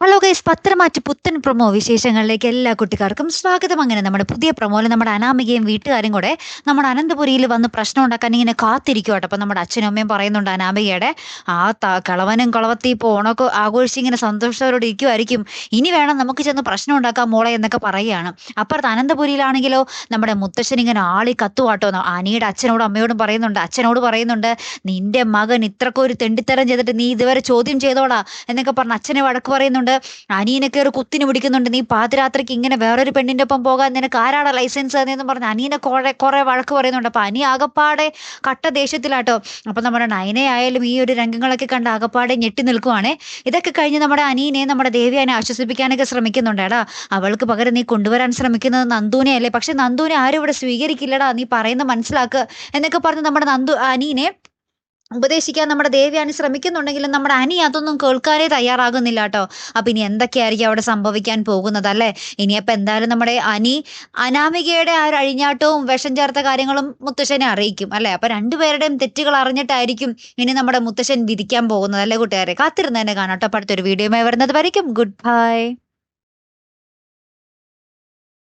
Hello guys പത്രമാറ്റ് പുത്തൻ promo വിശേഷങ്ങളിലേക്ക് എല്ലാ കുട്ടിക്കാർക്കും സ്വാഗതം. അങ്ങനെ നമ്മുടെ പുതിയ പ്രൊമോയിൽ നമ്മുടെ അനാമികയും വീട്ടുകാരും കൂടെ നമ്മുടെ അനന്തപുരിയിൽ വന്ന് പ്രശ്നം ഉണ്ടാക്കാൻ ഇങ്ങനെ കാത്തിരിക്കും കേട്ടോ അപ്പം നമ്മുടെ അച്ഛനും അമ്മയും പറയുന്നുണ്ട് അനാമികയുടെ ആ ത കളവനും കളവത്തി ഇപ്പോൾ ഓണമൊക്കെ ആഘോഷിച്ച് ഇങ്ങനെ സന്തോഷത്തോടെ ഇരിക്കുമായിരിക്കും ഇനി വേണം നമുക്ക് ചെന്ന് പ്രശ്നം ഉണ്ടാക്കാൻ മോളെ എന്നൊക്കെ പറയുകയാണ്. അപ്പുറത്ത് അനന്തപുരിയിലാണെങ്കിലോ നമ്മുടെ മുത്തശ്ശൻ ഇങ്ങനെ ആളി കത്തുവാട്ടോ. അനിയുടെ അച്ഛനോടും അമ്മയോടും പറയുന്നുണ്ട് അച്ഛനോട് പറയുന്നുണ്ട് നിന്റെ മകൻ ഇത്രക്കൊരു തെണ്ടിത്തരം ചെയ്തിട്ട് നീ ഇതുവരെ ചോദ്യം ചെയ്തോടാ എന്നൊക്കെ പറഞ്ഞ് അച്ഛനെ വഴക്ക് പറയുന്നുണ്ട്. അനിയനൊക്കെ കയറി കുത്തിന് പിടിക്കുന്നുണ്ട്. നീ പാതിരാത്രിക്ക് ഇങ്ങനെ വേറൊരു പെണ്ണിന്റെ ഒപ്പം പോകാൻ നിനക്ക് ആരാണ് ലൈസൻസ് എന്ന് പറഞ്ഞ് അനിയനെ കുറെ കുറെ വഴക്ക് പറയുന്നുണ്ട്. അപ്പം അനി ആകപ്പാടെ കട്ട ദേഷ്യത്തിലാട്ടോ. അപ്പം നമ്മുടെ നയനെ ആയാലും ഈ ഒരു രംഗങ്ങളൊക്കെ കണ്ട് ആകപ്പാടെ ഞെട്ടി നിൽക്കുവാണേ. ഇതൊക്കെ കഴിഞ്ഞ് നമ്മുടെ അനിയനെ നമ്മുടെ ദേവിയാനെ ആശ്വസിപ്പിക്കാനൊക്കെ ശ്രമിക്കുന്നുണ്ട്. എടാ അവൾക്ക് പകരം നീ കൊണ്ടുവരാൻ ശ്രമിക്കുന്നത് നന്ദുവിനെ അല്ലേ? പക്ഷെ നന്ദുവിനെ ആരും ഇവിടെ സ്വീകരിക്കില്ലടാ. നീ പറയുന്ന മനസ്സിലാക്കുക എന്നൊക്കെ പറഞ്ഞ് നമ്മുടെ നന്ദു അനിയനെ ഉപദേശിക്കാൻ നമ്മുടെ ദേവി അനി ശ്രമിക്കുന്നുണ്ടെങ്കിലും നമ്മുടെ അനി അതൊന്നും കേൾക്കാനേ തയ്യാറാകുന്നില്ല കേട്ടോ. അപ്പം ഇനി എന്തൊക്കെയായിരിക്കും അവിടെ സംഭവിക്കാൻ പോകുന്നത് അല്ലേ? ഇനിയപ്പോൾ എന്തായാലും നമ്മുടെ അനി അനാമികയുടെ ആ ഒരു അഴിഞ്ഞാട്ടവും വിഷം ചേർത്ത കാര്യങ്ങളും മുത്തശ്ശനെ അറിയിക്കും അല്ലേ? അപ്പം രണ്ടുപേരുടെയും തെറ്റുകൾ അറിഞ്ഞിട്ടായിരിക്കും ഇനി നമ്മുടെ മുത്തശ്ശൻ വിധിക്കാൻ പോകുന്നത് അല്ലേ കൂട്ടുകാരെ? കാത്തിരുന്ന് തന്നെ കാണാം കേട്ടോ. അടുത്തൊരു വീഡിയോയുമായി വരുന്നത് വരയ്ക്കും. Good bye